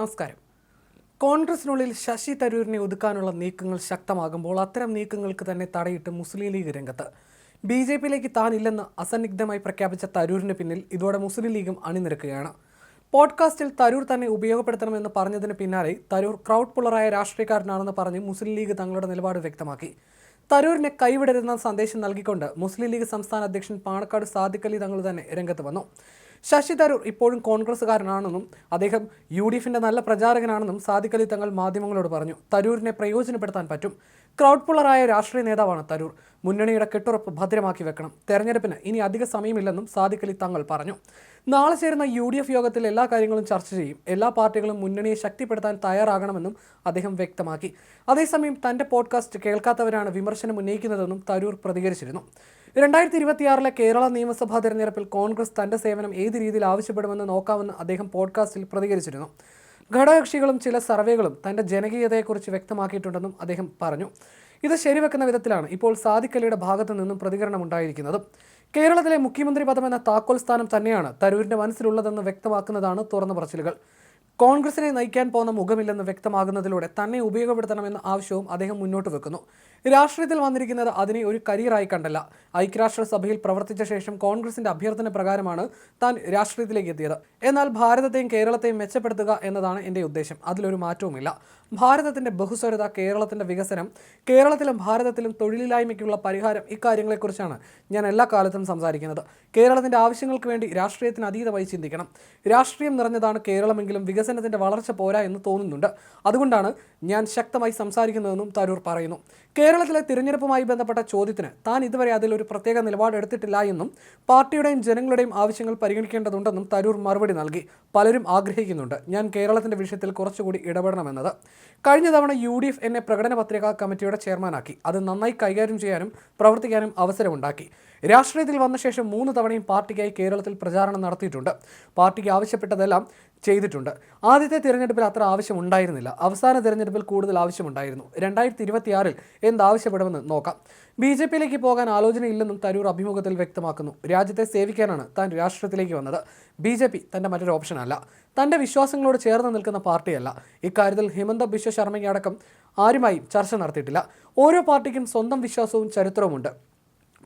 നമസ്കാരം. കോൺഗ്രസിനുള്ളിൽ ശശി തരൂരിനെ ഒതുക്കാനുള്ള നീക്കങ്ങൾ ശക്തമാകുമ്പോൾ അത്തരം നീക്കങ്ങൾക്ക് തന്നെ തടയിട്ട് മുസ്ലിം ലീഗ് രംഗത്ത്. ബി ജെ പിയിലേക്ക് താനില്ലെന്ന് അസന്നിഗ്ധമായി പ്രഖ്യാപിച്ച തരൂരിന് പിന്നിൽ ഇതോടെ മുസ്ലിം ലീഗും അണിനിരക്കുകയാണ്. പോഡ്കാസ്റ്റിൽ തരൂർ തന്നെ ഉപയോഗപ്പെടുത്തണമെന്ന് പറഞ്ഞതിന് പിന്നാലെ തരൂർ ക്രൗഡ് പുള്ളറായ രാഷ്ട്രീയക്കാരനാണെന്ന് പറഞ്ഞ് മുസ്ലിം ലീഗ് തങ്ങളുടെ നിലപാട് വ്യക്തമാക്കി. തരൂരിനെ കൈവിടരുന്ന സന്ദേശം നൽകിക്കൊണ്ട് മുസ്ലിം ലീഗ് സംസ്ഥാന അധ്യക്ഷൻ പാണക്കാട് സാദിഖലി തങ്ങൾ തന്നെ രംഗത്ത് വന്നു. ശശി തരൂർ ഇപ്പോഴും കോൺഗ്രസ്സുകാരനാണെന്നും അദ്ദേഹം യു ഡി എഫിന്റെ നല്ല പ്രചാരകനാണെന്നും സാദിഖലി തങ്ങൾ മാധ്യമങ്ങളോട് പറഞ്ഞു. തരൂരിനെ പ്രയോജനപ്പെടുത്താൻ പറ്റും. ക്രൗഡ് പുള്ളറായ രാഷ്ട്രീയ നേതാവാണ് തരൂർ. മുന്നണിയുടെ കെട്ടുറപ്പ് ഭദ്രമാക്കി വെക്കണം. തെരഞ്ഞെടുപ്പിന് ഇനി അധിക സമയമില്ലെന്നും സാദിഖലി തങ്ങൾ പറഞ്ഞു. നാളെ ചേരുന്ന യു ഡി എഫ് യോഗത്തിൽ എല്ലാ കാര്യങ്ങളും ചർച്ച ചെയ്യും. എല്ലാ പാർട്ടികളും മുന്നണിയെ ശക്തിപ്പെടുത്താൻ തയ്യാറാകണമെന്നും അദ്ദേഹം വ്യക്തമാക്കി. അതേസമയം തന്റെ പോഡ്കാസ്റ്റ് കേൾക്കാത്തവരാണ് വിമർശനം ഉന്നയിക്കുന്നതെന്നും തരൂർ പ്രതികരിച്ചിരുന്നു. രണ്ടായിരത്തി ഇരുപത്തിയാറിലെ കേരള നിയമസഭാ തെരഞ്ഞെടുപ്പിൽ കോൺഗ്രസ് തന്റെ സേവനം ഏത് രീതിയിൽ ആവശ്യപ്പെടുമെന്ന് നോക്കാമെന്ന് അദ്ദേഹം പോഡ്കാസ്റ്റിൽ പ്രതികരിച്ചിരുന്നു. ഘടകകക്ഷികളും ചില സർവേകളും തന്റെ ജനകീയതയെക്കുറിച്ച് വ്യക്തമാക്കിയിട്ടുണ്ടെന്നും അദ്ദേഹം പറഞ്ഞു. ഇത് ശരിവെക്കുന്ന വിധത്തിലാണ് ഇപ്പോൾ സാദിക്കലിയുടെ ഭാഗത്തു നിന്നും പ്രതികരണം ഉണ്ടായിരിക്കുന്നത്. കേരളത്തിലെ മുഖ്യമന്ത്രി പദമെന്ന താക്കോൽ സ്ഥാനം തന്നെയാണ് തരൂരിന്റെ മനസ്സിലുള്ളതെന്ന് വ്യക്തമാക്കുന്നതാണ് തുറന്ന പറച്ചിലുകൾ. കോൺഗ്രസിനെ നയിക്കാൻ പോകുന്ന മുഖമില്ലെന്ന് വ്യക്തമാകുന്നതിലൂടെ തന്നെ ഉപയോഗപ്പെടുത്തണമെന്ന ആവശ്യവും അദ്ദേഹം മുന്നോട്ട് വെക്കുന്നു. രാഷ്ട്രീയത്തിൽ വന്നിരിക്കുന്നത് അതിനെ ഒരു കരിയറായി കണ്ടല്ല. ഐക്യരാഷ്ട്രസഭയിൽ പ്രവർത്തിച്ച ശേഷം കോൺഗ്രസിന്റെ അഭ്യർത്ഥന പ്രകാരമാണ് താൻ രാഷ്ട്രീയത്തിലേക്ക് എത്തിയത്. എന്നാൽ ഭാരതത്തെയും കേരളത്തെയും മെച്ചപ്പെടുത്തുക എന്നതാണ് എന്റെ ഉദ്ദേശം. അതിലൊരു മാറ്റവുമില്ല. ഭാരതത്തിന്റെ ബഹുസ്വരത കേരളത്തിന്റെ വികസനം കേരളത്തിലും ഭാരതത്തിലും തൊഴിലില്ലായ്മയ്ക്കുള്ള പരിഹാരം ഇക്കാര്യങ്ങളെക്കുറിച്ചാണ് ഞാൻ എല്ലാ കാലത്തും സംസാരിക്കുന്നത്. കേരളത്തിന്റെ ആവശ്യങ്ങൾക്ക് വേണ്ടി രാഷ്ട്രീയത്തിന് അതീതമായി ചിന്തിക്കണം. രാഷ്ട്രീയം നിറഞ്ഞതാണ് കേരളമെങ്കിലും വികസനത്തിന്റെ വളർച്ച പോരാ എന്ന് തോന്നുന്നുണ്ട്. അതുകൊണ്ടാണ് ഞാൻ ശക്തമായി സംസാരിക്കുന്നതെന്നും തരൂർ പറയുന്നു. കേരളത്തിലെ തിരഞ്ഞെടുപ്പുമായി ബന്ധപ്പെട്ട ചോദ്യത്തിന് താൻ ഇതുവരെ അതിൽ ഒരു പ്രത്യേക നിലപാട് എടുത്തിട്ടില്ല എന്നും പാർട്ടിയുടെയും ജനങ്ങളുടെയും ആവശ്യങ്ങൾ പരിഗണിക്കേണ്ടതുണ്ടെന്നും തരൂർ മറുപടി നൽകി. പലരും ആഗ്രഹിക്കുന്നുണ്ട് ഞാൻ കേരളത്തിന്റെ വിഷയത്തിൽ കുറച്ചുകൂടി ഇടപെടണമെന്നത്. കഴിഞ്ഞ തവണ യു ഡി എഫ് എന്നെ പ്രകടന പത്രിക കമ്മിറ്റിയുടെ ചെയർമാനാക്കി. അത് നന്നായി കൈകാര്യം ചെയ്യാനും പ്രവർത്തിക്കാനും അവസരമുണ്ടാക്കി. രാഷ്ട്രീയത്തിൽ വന്ന ശേഷം മൂന്ന് തവണയും പാർട്ടിക്കായി കേരളത്തിൽ പ്രചാരണം നടത്തിയിട്ടുണ്ട്. പാർട്ടിക്ക് ആവശ്യപ്പെട്ടതെല്ലാം ചെയ്തിട്ടുണ്ട്. ആദ്യത്തെ തിരഞ്ഞെടുപ്പിൽ അത്ര ആവശ്യമുണ്ടായിരുന്നില്ല. അവസാന തിരഞ്ഞെടുപ്പിൽ കൂടുതൽ ആവശ്യമുണ്ടായിരുന്നു. രണ്ടായിരത്തി ഇരുപത്തിയാറിൽ എന്താവശ്യപ്പെടുമെന്ന് നോക്കാം. ബി ജെ പിയിലേക്ക് പോകാൻ ആലോചനയില്ലെന്നും തരൂർ അഭിമുഖത്തിൽ വ്യക്തമാക്കുന്നു. രാജ്യത്തെ സേവിക്കാനാണ് താൻ രാഷ്ട്രത്തിലേക്ക് വന്നത്. ബി ജെ പി തന്റെ മറ്റൊരു ഓപ്ഷനല്ല. തന്റെ വിശ്വാസങ്ങളോട് ചേർന്ന് നിൽക്കുന്ന പാർട്ടിയല്ല. ഇക്കാര്യത്തിൽ ഹിമന്ത ബിശ്വ ശർമ്മയ്ക്കടക്കം ആരുമായും ചർച്ച നടത്തിയിട്ടില്ല. ഓരോ പാർട്ടിക്കും സ്വന്തം വിശ്വാസവും ചരിത്രവുമുണ്ട്.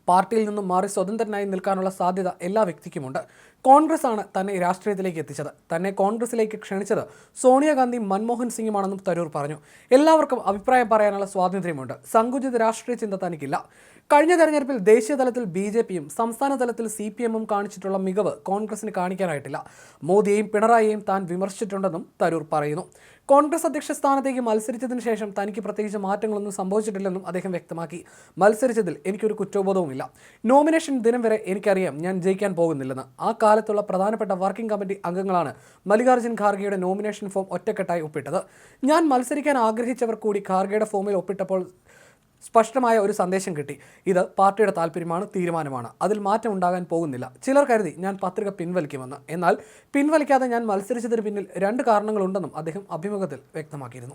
പാർട്ടിയിൽ നിന്നും മാറി സ്വതന്ത്രനായി നിൽക്കാനുള്ള സാധ്യത എല്ലാ വ്യക്തിക്കുമുണ്ട്. കോൺഗ്രസ് ആണ് തന്നെ രാഷ്ട്രീയത്തിലേക്ക് എത്തിച്ചത്. തന്നെ കോൺഗ്രസിലേക്ക് ക്ഷണിച്ചത് സോണിയാഗാന്ധി മൻമോഹൻ സിംഗുമാണെന്നും തരൂർ പറഞ്ഞു. എല്ലാവർക്കും അഭിപ്രായം പറയാനുള്ള സ്വാതന്ത്ര്യമുണ്ട്. സങ്കുചിത രാഷ്ട്രീയ ചിന്ത തനിക്കില്ല. കഴിഞ്ഞ തെരഞ്ഞെടുപ്പിൽ ദേശീയ തലത്തിൽ ബി ജെ പിയും സംസ്ഥാന തലത്തിൽ സി പി എമ്മും കാണിച്ചിട്ടുള്ള മികവ് കോൺഗ്രസിന് കാണിക്കാനായിട്ടില്ല. മോദിയെയും പിണറായിയെയും താൻ വിമർശിച്ചിട്ടുണ്ടെന്നും തരൂർ പറയുന്നു. കോൺഗ്രസ് അധ്യക്ഷ സ്ഥാനത്തേക്ക് മത്സരിച്ചതിന് ശേഷം തനിക്ക് പ്രത്യേകിച്ച് മാറ്റങ്ങളൊന്നും സംഭവിച്ചിട്ടില്ലെന്നും അദ്ദേഹം വ്യക്തമാക്കി. മത്സരിച്ചതിൽ എനിക്കൊരു കുറ്റബോധവുമില്ല. നോമിനേഷൻ ദിനം വരെ എനിക്കറിയാം ഞാൻ ജയിക്കാൻ പോകുന്നില്ലെന്ന്. ആ കാലത്തുള്ള പ്രധാനപ്പെട്ട വർക്കിംഗ് കമ്മിറ്റി അംഗങ്ങളാണ് മല്ലികാർജുൻ ഖാർഗെയുടെ നോമിനേഷൻ ഫോം ഒറ്റക്കെട്ടായി ഒപ്പിട്ടത്. ഞാൻ മത്സരിക്കാൻ ആഗ്രഹിച്ചവർ കൂടി ഖാർഗെയുടെ ഫോമിൽ ഒപ്പിട്ടപ്പോൾ സ്പഷ്ടമായ ഒരു സന്ദേശം കിട്ടി. ഇത് പാർട്ടിയുടെ താല്പര്യമാണ് തീരുമാനമാണ്. അതിൽ മാറ്റം ഉണ്ടാകാൻ പോകുന്നില്ല. ചിലർ കരുതി ഞാൻ പത്രിക പിൻവലിക്കുമെന്ന്. എന്നാൽ പിൻവലിക്കാതെ ഞാൻ മത്സരിച്ചതിന് പിന്നിൽ രണ്ട് കാരണങ്ങളുണ്ടെന്നും അദ്ദേഹം അഭിമുഖത്തിൽ വ്യക്തമാക്കിയിരുന്നു.